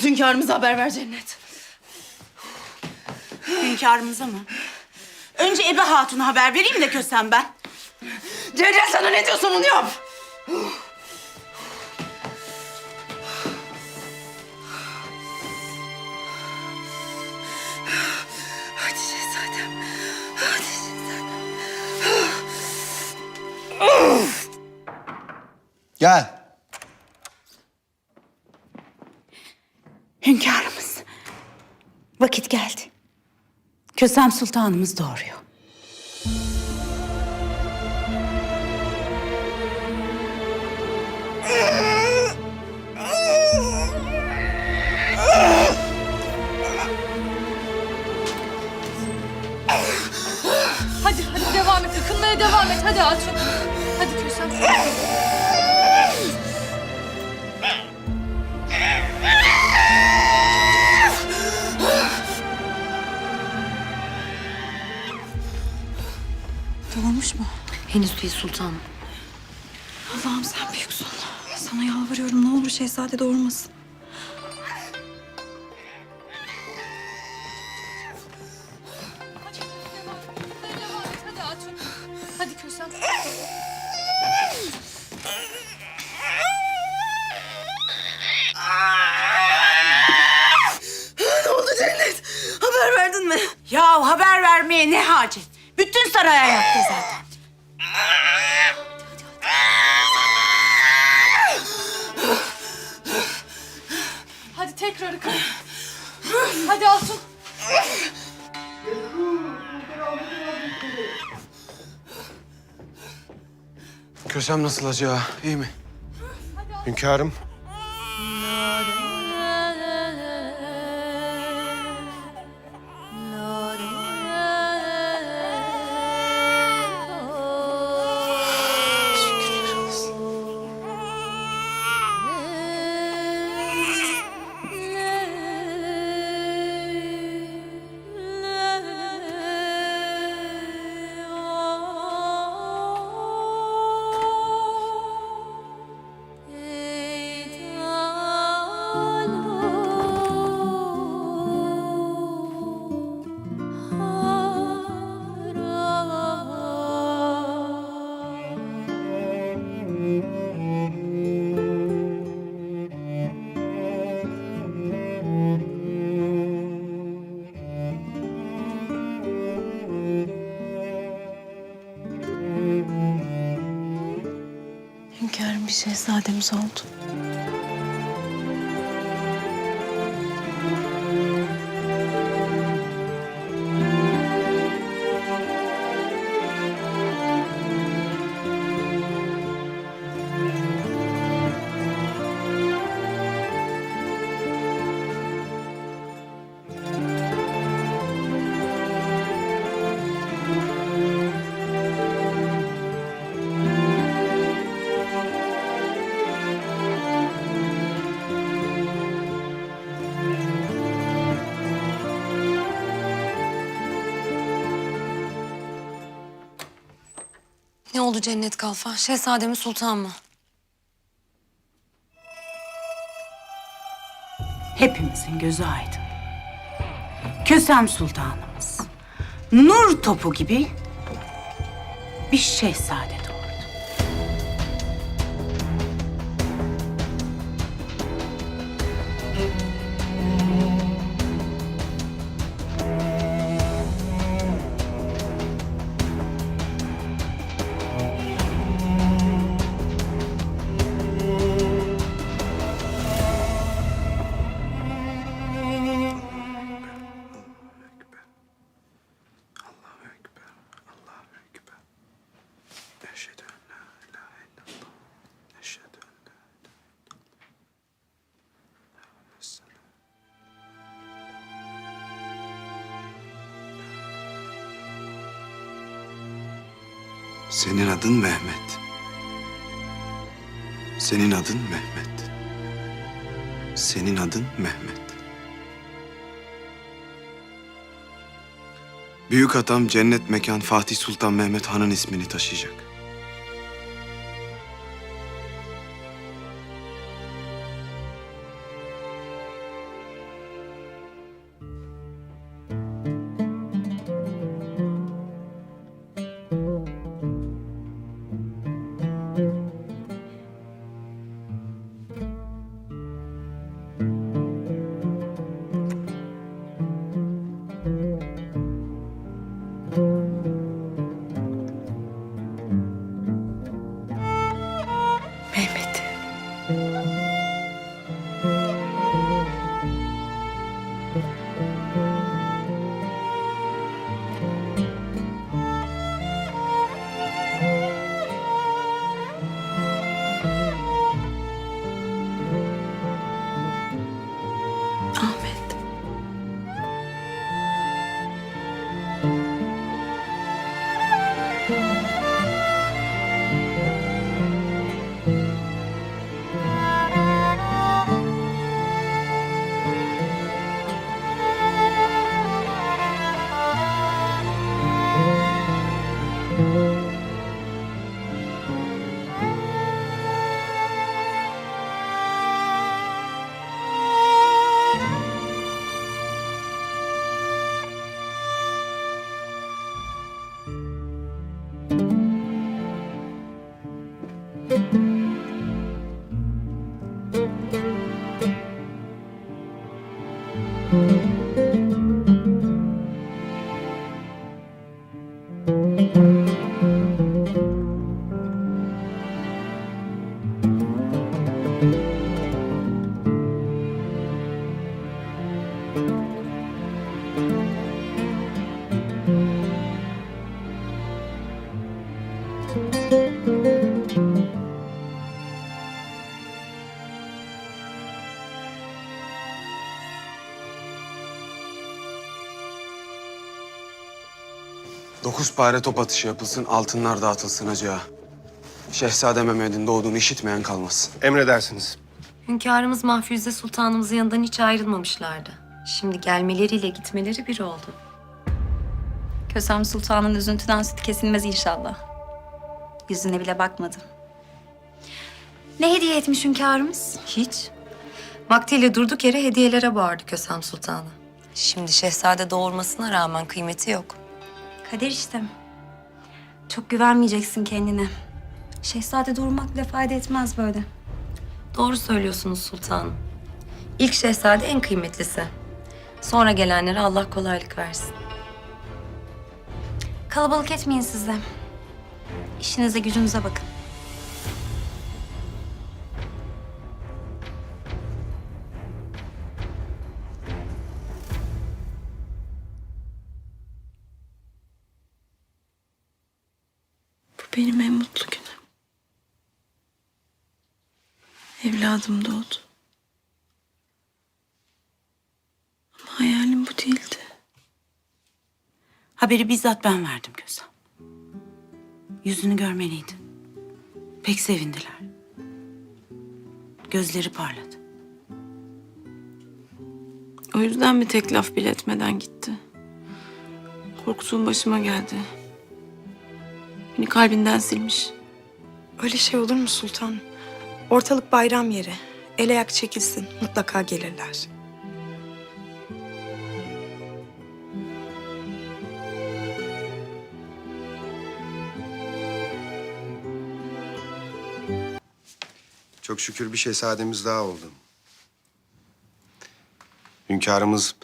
Tut hünkârımıza haber ver Cennet. Hünkârımıza mı? Önce Ebe Hatun'a haber vereyim de kösem ben. Cennet sana ne diyorsam onu yap. Hadi şehzadem. Hadi şehzadem. Gel. Hünkârımız. Vakit geldi. Kösem Sultanımız doğuruyor. Hadi hadi devam et. Akınmaya devam et. Hadi Hatun. Henüz değil sultanım. Allah'ım sen büyüksün. Sana yalvarıyorum ne olur şehzade doğurmasın. Hadi Kösem. Ne oldu Cennet? Haber verdin mi? Ya haber vermeye ne hacet? Bütün saray ayakta zaten. Hadi tekrar akın. Hadi Hatun. Kösem nasıl acaba? İyi mi? Hünkârım. Hünkârım bir şehzademiz oldu. Oldu Cennet Kalfa? Şehzade mi sultan mı? Hepimizin gözü aydın. Kösem Sultanımız. Nur topu gibi bir şehzade Senin adın Mehmet. Senin adın Mehmet. Senin adın Mehmet. Büyük atam cennet mekan Fatih Sultan Mehmet Han'ın ismini taşıyacak. Dokuz pare top atışı yapılsın, altınlar dağıtılsın hacıya. Şehzade Mehmet'in doğduğunu işitmeyen kalmasın. Emredersiniz. Hünkârımız Mahfüze Sultanımızın yanından hiç ayrılmamışlardı. Şimdi gelmeleriyle gitmeleri bir oldu. Kösem Sultan'ın üzüntüden süt kesilmez inşallah. Yüzüne bile bakmadım. Ne hediye etmiş hünkârımız? Hiç. Vaktiyle durduk yere hediyelere boğardı Kösem Sultan'ı. Şimdi şehzade doğurmasına rağmen kıymeti yok. Kader işte. Çok güvenmeyeceksin kendine. Şehzade doğurmak bile fayda etmez böyle. Doğru söylüyorsunuz sultanım. İlk şehzade en kıymetlisi. Sonra gelenlere Allah kolaylık versin. Kalabalık etmeyin siz de. İşinize gücünüze bakın. Evladım doğdu. Ama hayalim bu değildi. Haberi bizzat ben verdim Kösem. Yüzünü görmeliydin. Pek sevindiler. Gözleri parladı. O yüzden mi tek laf bile etmeden gitti? Korktuğum başıma geldi. Beni kalbinden silmiş. Öyle şey olur mu sultan? Ortalık bayram yeri. El ayak çekilsin. Mutlaka gelirler. Çok şükür bir şehzademiz daha oldu. Hünkârımız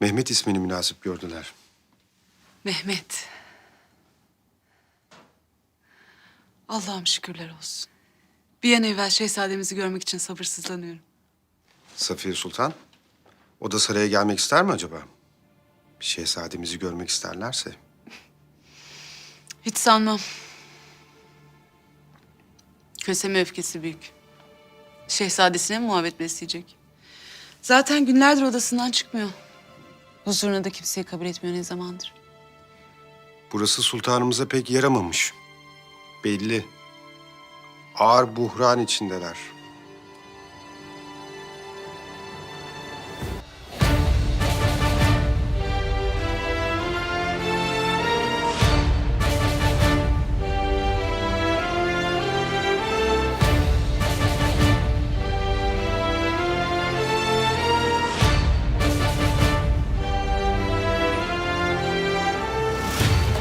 Mehmet ismini münasip gördüler. Mehmet. Allah'ım şükürler olsun. Bir an evvel şehzademizi görmek için sabırsızlanıyorum. Safiye Sultan, o da saraya gelmek ister mi acaba? Şehzademizi görmek isterlerse. Hiç sanmam. Köseme öfkesi büyük. Şehzadesine mi muhabbet besleyecek? Zaten günlerdir odasından çıkmıyor. Huzuruna da kimseyi kabul etmiyor ne zamandır. Burası sultanımıza pek yaramamış. Belli. Ağır buhran içindeler.